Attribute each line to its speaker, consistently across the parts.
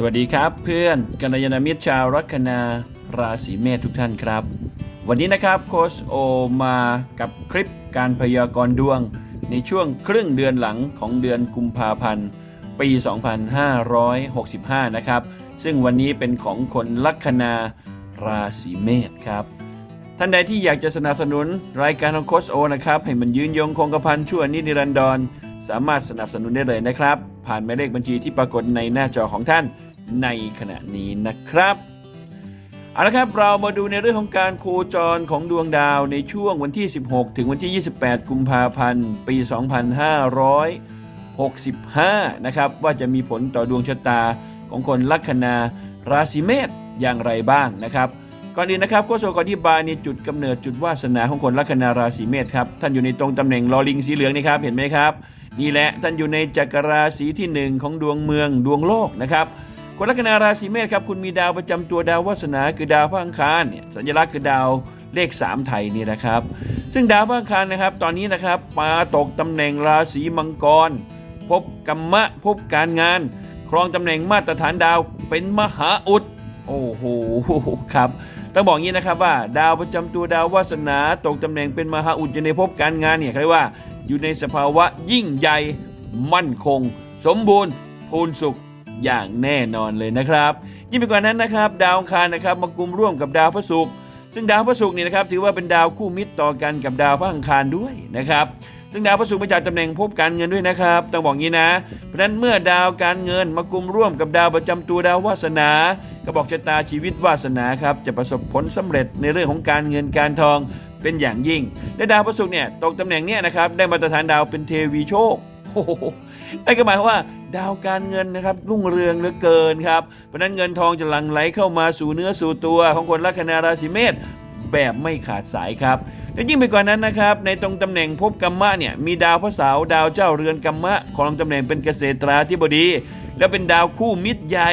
Speaker 1: สวัสดีครับเพื่อนกัลยาณมิตรชาวลัคนาราศีเมษทุกท่านครับ วันนี้นะครับโคชโอมากับคลิปการพยากรณ์ดวง ในช่วงครึ่งเดือนหลังของเดือนกุมภาพันธ์ ปี 2565 นะครับ ซึ่งวันนี้เป็นของคนลัคนาราศีเมษครับ ท่านใดที่อยากจะสนับสนุนรายการของโคชโอนะครับให้มันยืนยงคงกระพันชั่วนิรันดรสามารถสนับสนุนได้เลยนะครับ ผ่านหมายเลขบัญชีที่ปรากฏในหน้าจอของท่าน ในขณะนี้นะครับเอาละครับเรามาดูในเรื่องของการโคจรของดวงดาวในช่วงวันที่ 16 ถึงวันที่ 28 กุมภาพันธ์ ปี 2565 นะครับว่าจะมีผลต่อดวงชะตาของคนลัคนาราศีเมษอย่างไรบ้างนะครับก่อนอื่นนะครับโคชโอขออธิบายในจุดกำเนิดจุดวาสนาของคนลัคนาราศีเมษครับท่านอยู่ในตรงตำแหน่งลอลิงสีเหลืองนี่ครับเห็นไหมครับนี่แหละท่านอยู่ในจักรราศีที่หนึ่งของดวงเมืองดวงโลกนะครับ คนลัคนาราศีเมษครับคุณมีดาวประจำตัวดาววาสนาคือดาวพระอังคารเนี่ยสัญลักษณ์คือดาวเลข 3 ไทยนี่นะครับ ซึ่งดาวพระอังคารนะครับ ตอนนี้นะครับมาตกตำแหน่งราศีมังกร พบกรรมะพบการงาน ครองตำแหน่งมาตรฐานดาวเป็นมหาอุดโอ้โหครับต้องบอกงี้นะครับว่า ดาวประจำตัวดาววาสนาตกตำแหน่งเป็นมหาอุดอยู่ในภพการงานเนี่ยเขาเรียกว่าอยู่ในสภาวะยิ่งใหญ่มั่นคง สมบูรณ์พูนสุข อย่างแน่นอนเลยนะครับ ยิ่งไปกว่านั้นนะครับ ดาวอังคารนะครับมากุมร่วมกับดาวพระศุกร์ซึ่งดาวพระศุกร์เนี่ยนะครับถือว่าเป็นดาวคู่มิตรต่อกันกับดาวพระอังคารด้วยนะครับซึ่งดาวพระศุกร์มาจากตำแหน่งภพการเงินด้วยนะครับต้องบอกงี้นะเพราะนั้นเมื่อดาวการเงินมากุมร่วมกับดาวประจำตัวดาววาสนา ก็บอกชะตาชีวิตวาสนาครับจะประสบผลสำเร็จในเรื่องของการเงินการทองเป็นอย่างยิ่งและดาวพระศุกร์เนี่ยตกตำแหน่งเนี่ยนะครับได้มาตรฐานดาวเป็นเทวีโชค โอ้โหนั่นก็หมายความว่าดาวการเงินนะครับรุ่งเรืองเหลือเกินครับ เพราะนั้นเงินทองจะหลั่งไหลเข้ามาสู่เนื้อสู่ตัวของคนลัคนาราศีเมษแบบไม่ขาดสายครับและยิ่งไปกว่านั้นนะครับ ในตรงตำแหน่งภพกรรมะเนี่ยมีดาวพระเสาดาวเจ้าเรือนกรรมะของตำแหน่งเป็นเกษตราธิบดี แล้วเป็นดาวคู่มิตรใหญ่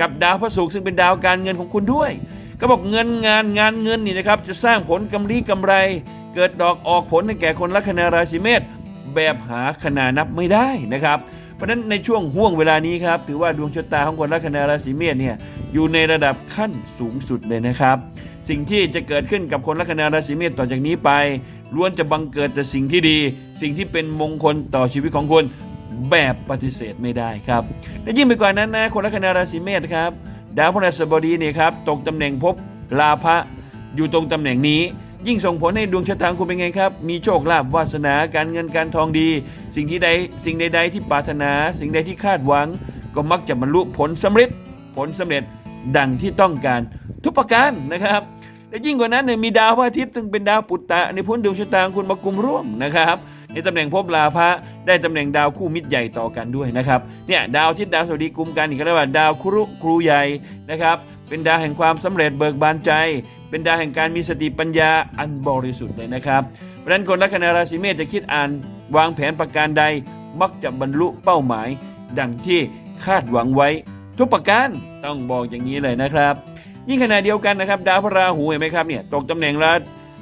Speaker 1: กับดาวพระศุกร์ซึ่งเป็นดาวการเงินของคุณด้วย ก็บอกเงินงานงานเงินนี่นะครับจะสร้างผลกำไรกำไร เกิดดอกออกผลให้แก่คนลัคนาราศีเมษ แบบหาขนานับไม่ได้นะครับ เพราะฉะนั้นในช่วงห่วงเวลานี้ครับ ถือว่าดวงชะตาของคนลัคนาราศีเมษเนี่ยอยู่ในระดับขั้นสูงสุดเลยนะครับ สิ่งที่จะเกิดขึ้นกับคนลัคนาราศีเมษต่อจากนี้ไปล้วนจะบังเกิดแต่สิ่งที่ดี สิ่งที่เป็นมงคลต่อชีวิตของคุณแบบปฏิเสธไม่ได้ครับ และยิ่งไปกว่านั้นนะคนลัคนาราศีเมษครับ ดาวพฤหัสบดีเนี่ยครับตกตำแหน่งภพลาภะอยู่ตรงตำแหน่งนี้ ยิ่งส่งผลให้ดวงชะตาคุณเป็นไงครับ มีโชคลาภวาสนาการเงินการทองดี สิ่งที่ใดสิ่งใด ๆ ที่ปรารถนา สิ่งใดที่คาดหวัง ก็มักจะบรรลุผลสำเร็จผลสำเร็จดังที่ต้องการทุกประการนะครับและยิ่งกว่านั้นเนี่ยมีดาวพระอาทิตย์ซึ่งเป็นดาวปุตตะในพ้นดวงชะตาคุณมากุมร่วมนะครับในตำแหน่งภพลาภะได้ตำแหน่งดาวคู่มิตรใหญ่ต่อกันด้วยนะครับเนี่ยดาวอาทิตย์ดาวสวัสดีกุมกันอีกก็เรียกว่าดาวครุครูใหญ่นะครับ เป็นดาวแห่งความสำเร็จเบิกบานใจ เป็นดาวแห่งการมีสติปัญญาอันบริสุทธิ์เลยนะครับเพราะนั้นคนลัคนาราศีเมษจะคิดอ่าน วางแผนประการใด มักจะบรรลุเป้าหมาย ดังที่คาดหวังไว้ ทุกประการต้องบอกอย่างนี้เลยนะครับ ยิ่งขณะเดียวกันนะครับ ดาวพระราหูเห็นไหมครับเนี่ยตกตำแหน่งรา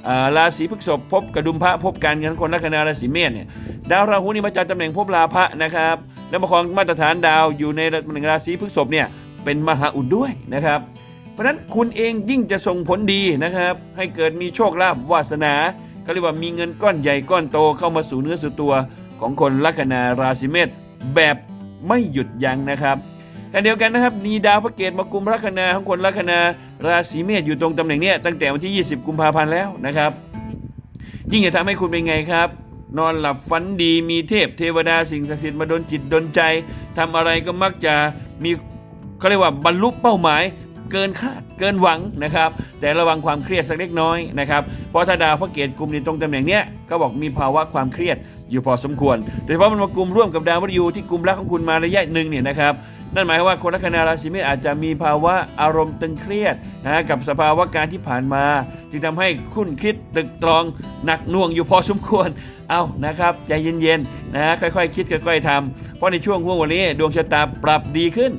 Speaker 1: อ่าราศีพฤษภพบกระดุมพระพบการเงินคนลัคนาราศีเมษเนี่ยดาวราหูนี่มาจากตำแหน่งภพลาภะนะครับ แล้วมาครองมาตรฐานดาวอยู่ในตำแหน่งราศีพฤษภเนี่ย เป็นมหาอุดด้วยนะครับ เพราะฉะนั้นคุณเองยิ่งจะส่งผลดีนะครับ ให้เกิดมีโชคลาภวาสนาก็เรียกว่ามีเงินก้อนใหญ่ก้อนโตเข้ามาสู่เนื้อสู่ตัวของคนลัคนาราศีเมษแบบไม่หยุดยั้งนะครับขณะเดียวกันนะครับมีดาวพระเกตมากุมลัคนาของคนลัคนาราศีเมษอยู่ตรงตำแหน่งนี้ตั้งแต่วันที่ 20 กุมภาพันธ์แล้วนะครับ ยิ่งจะทำให้คุณเป็นไงครับ นอนหลับฝันดีมีเทพเทวดาสิ่งศักดิ์สิทธิ์มาดลจิตดลใจทำอะไรก็มักจะมี เขาเรียกว่าบรรลุเป้าหมายเกินคาดเกินหวังนะครับ แต่ระวังความเครียดสักเล็กน้อยนะครับเพราะถ้าดาวพระเกตกลุ่มในตรงตำแหน่งเนี้ยก็บอกมีภาวะความเครียดอยู่พอสมควร โดยเฉพาะมันมากลุ่มร่วมกับดาวมฤตยูที่กลุ่มรักของคุณมาระยะหนึ่งเนี่ยนะครับนั่นหมายความว่าคนลัคนาราศีเมษอาจจะมีภาวะอารมณ์ตึงเครียดนะกับสภาวะการที่ผ่านมา จึงทำให้คุณคิดตึกตรองหนักหน่วงอยู่พอสมควรเอานะครับใจเย็นๆนะค่อยๆคิดค่อยๆทำเพราะในช่วงห่วงวันนี้ดวงชะตาปรับดีขึ้น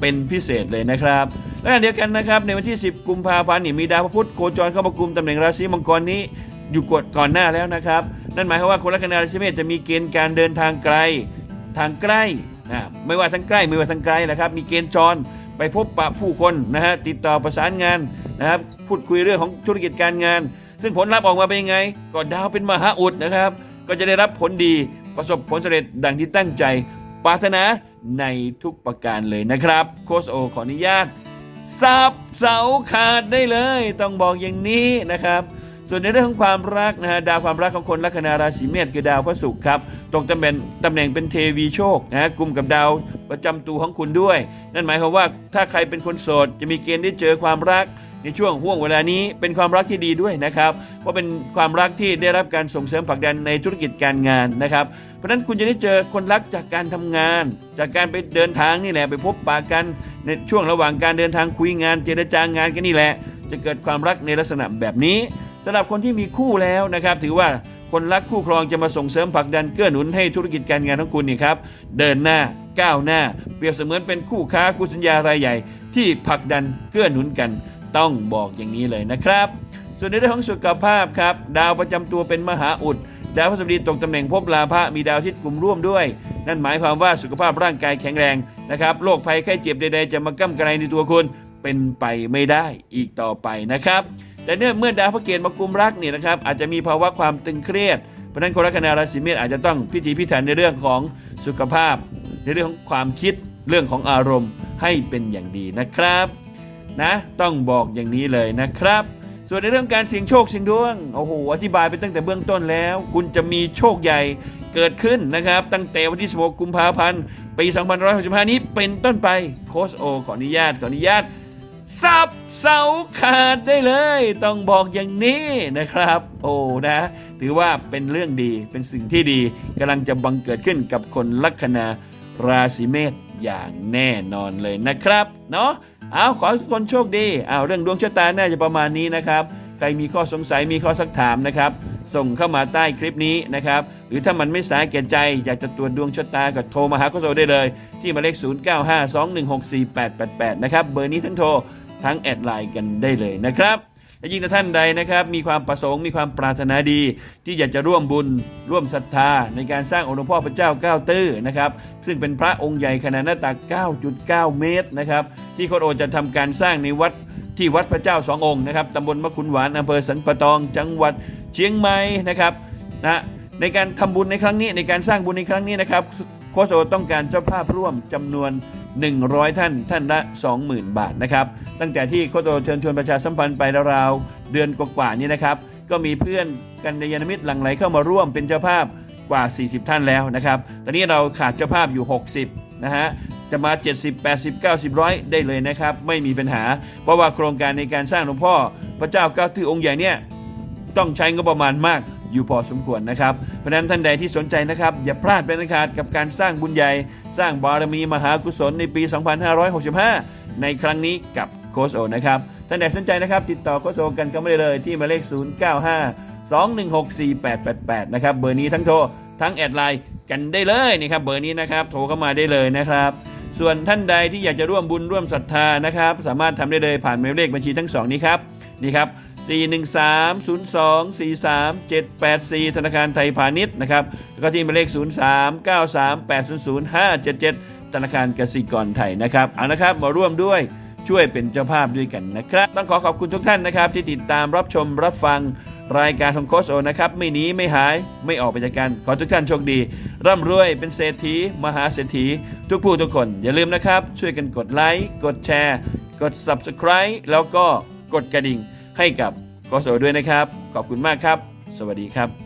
Speaker 1: เป็นพิเศษเลยนะครับ และเดียวกันนะครับในวันที่ 10 กุมภาพันธ์นี่มีดาวพระพุธโคจรเข้ามากุมตำแหน่งราศีมังกรนี้อยู่กดก่อนหน้าแล้วนะครับ นั่นหมายความว่าคนลัคนาราศีเมษจะมีเกณฑ์การเดินทางไกลทางใกล้นะไม่ว่าทั้งใกล้ไม่ว่าทั้งไกลนะครับ มีเกณฑ์จรไปพบปะผู้คนนะฮะติดต่อประสานงานนะครับพูดคุยเรื่องของธุรกิจการงาน ซึ่งผลลัพธ์ออกมาเป็นยังไง ก็ดาวเป็นมหาอุดนะครับ ก็จะได้รับผลดีประสบผลสำเร็จดังที่ตั้งใจปรารถนา ในทุกประการเลยนะครับ โคชโอขออนุญาตสับเสาขาดได้เลย ต้องบอกอย่างนี้นะครับ ส่วนในเรื่องของความรักนะฮะดาวความรักของคนลัคนาราศีเมษคือดาวพระศุกร์ครับตกตำแหน่งตำแหน่งเป็นเทวีโชคนะฮะกลุ่มกับดาวประจำตัวของคุณด้วย นั่นหมายความว่าถ้าใครเป็นคนโสดจะมีเกณฑ์ได้เจอความรัก ในช่วงห่วงเวลานี้เป็นความรักที่ดีด้วยนะครับเพราะเป็นความรักที่ได้รับการส่งเสริมผลักดันในธุรกิจการงานนะครับ เพราะฉะนั้นคุณจะได้เจอคนรักจากการทำงาน จากการไปเดินทางนี่แหละไปพบปะกันในช่วงระหว่างการเดินทางคุยงาน เจรจางานกันนี่แหละ จะเกิดความรักในลักษณะแบบนี้สำหรับคนที่มีคู่แล้วนะครับ ถือว่าคนรักคู่ครองจะมาส่งเสริมผลักดันเกื้อหนุนให้ธุรกิจการงานของคุณนี่ครับเดินหน้าก้าวหน้า เปรียบเสมือนเป็นคู่ค้าคู่สัญญารายใหญ่ ที่ผลักดันเกื้อหนุนกัน ต้องบอกอย่างนี้เลยนะครับ ส่วนในเรื่องของสุขภาพครับ ดาวประจำตัวเป็นมหาอุด ดาวพฤหัสบดีตกตำแหน่งภพลาภะมีดาวอาทิตย์กลุ่มร่วมด้วย นั่นหมายความว่าสุขภาพร่างกายแข็งแรงนะครับโรคภัยไข้เจ็บใดๆ จะมาก้ำกรายในตัวคุณเป็นไปไม่ได้อีกต่อไปนะครับแต่เนื่องเมื่อดาวพระเกตมากุมรักเนี่ยนะครับอาจจะมีภาวะความตึงเครียดเพราะฉะนั้นคนลัคนาราศีเมษอาจจะต้องพิถีพิถันในเรื่องของสุขภาพ ในเรื่องของความคิดเรื่องของอารมณ์ให้เป็นอย่างดีนะครับ นะต้องบอกอย่างนี้เลยนะครับ ส่วนในเรื่องการเสี่ยงโชคเสี่ยงดวงโอ้โหอธิบายไปตั้งแต่เบื้องต้นแล้ว คุณจะมีโชคใหญ่เกิดขึ้นนะครับ ตั้งแต่วันที่ 16 กุมภาพันธ์ปี 2565 นี้เป็นต้นไปโคชโอขออนุญาตขออนุญาตสับเสาขาดได้เลย ต้องบอกอย่างนี้นะครับ โอ้นะ ถือว่าเป็นเรื่องดีเป็นสิ่งที่ดีกำลังจะบังเกิดขึ้นกับคนลัคนา ราศีเมษอย่างแน่นอนเลยนะครับเนาะเอาขอทุกคนโชคดีเอาเรื่องดวงชะตาน่าจะประมาณนี้นะครับ ใครมีข้อสงสัยมีข้อสักถามนะครับ ส่งเข้ามาใต้คลิปนี้นะครับ หรือถ้ามันไม่สายแก่ใจอยากจะตรวจดวงชะตาก็โทรมาหาโคโซได้เลย ที่หมายเลข 0952164888 นะครับ เบอร์นี้ทั้งโทรทั้งแอดไลน์กันได้เลยนะครับ และยิ่งถ้าท่านใดนะครับ มีความประสงค์มีความปรารถนาดี ที่อยากจะร่วมบุญร่วมศรัทธา ในการสร้างองค์หลวงพ่อพระเจ้าเก้าตื้อนะครับ ซึ่งเป็นพระองค์ใหญ่ขนาดหน้าตัก 9.9 เมตรนะครับ ที่โคดโอจะทำการสร้างในวัดที่วัดพระเจ้าสององค์นะครับตำบลมะขุนหวานอำเภอสันปะตอง จังหวัดเชียงใหม่นะครับนะในการทำบุญในครั้งนี้ในการสร้างบุญในครั้งนี้นะครับ โคโซต้องการเจ้าภาพร่วมจำนวน 100 ท่าน ท่านละ 20,000 บาทนะครับ ตั้งแต่ที่โคโตเชิญชวนประชาสัมพันธ์ไปราวๆเดือนกว่าๆนี้นะครับ ก็มีเพื่อนกันยานมิตรหลั่งไหลเข้ามาร่วมเป็นเจ้าภาพกว่า 40 ท่านแล้วนะครับ ตอนนี้เราขาดเจ้าภาพอยู่ 60 นะฮะ จะมา 70 80 90ร้อยได้เลยนะครับ ไม่มีปัญหา เพราะว่าโครงการในการสร้างหลวงพ่อพระเจ้าเก้าทือองค์ใหญ่เนี่ยต้องใช้งบประมาณมาก อยู่พอสมควรนะครับ เพราะนั้นท่านใดที่สนใจนะครับ อย่าพลาดเป็นอันขาดกับการสร้างบุญใหญ่ สร้างบารมีมหากุศลในปี 2565 ในครั้งนี้กับโคชโอนะครับ ท่านใดสนใจนะครับ ติดต่อโคชโอกันก็ไม่ได้เลยที่หมายเลข 095 216 4888 นะครับ เบอร์นี้ทั้งโทรทั้งแอดไลน์กันได้เลยนี่ครับ เบอร์นี้นะครับ โทรเข้ามาได้เลยนะครับส่วนท่านใดที่อยากจะร่วมบุญร่วมศรัทธานะครับ สามารถทำได้เลยผ่านหมายเลขบัญชีทั้งสองนี้ครับนี่ครับ 413-02-43-784 ธนาคารไทยพาณิชย์นะครับ แล้วก็ที่หมายเลข 03-93-800-577 ธนาคารกสิกรไทยนะครับ เอานะครับมาร่วมด้วยช่วยเป็นเจ้าภาพด้วยกันนะครับ ต้องขอขอบคุณทุกท่านนะครับ ที่ติดตามรับชมรับฟังรายการของโคชโอนะครับ ไม่หนีไม่หายไม่ออกไปจากกัน ขอทุกท่านโชคดี ร่ำรวยเป็นเศรษฐี มหาเศรษฐี ทุกผู้ทุกคน อย่าลืมนะครับ ช่วยกันกดไลค์กดแชร์ กด Subscribe แล้วก็กดกระดิ่ง ให้กับกสด้วยนะครับ ขอบคุณมากครับ สวัสดีครับ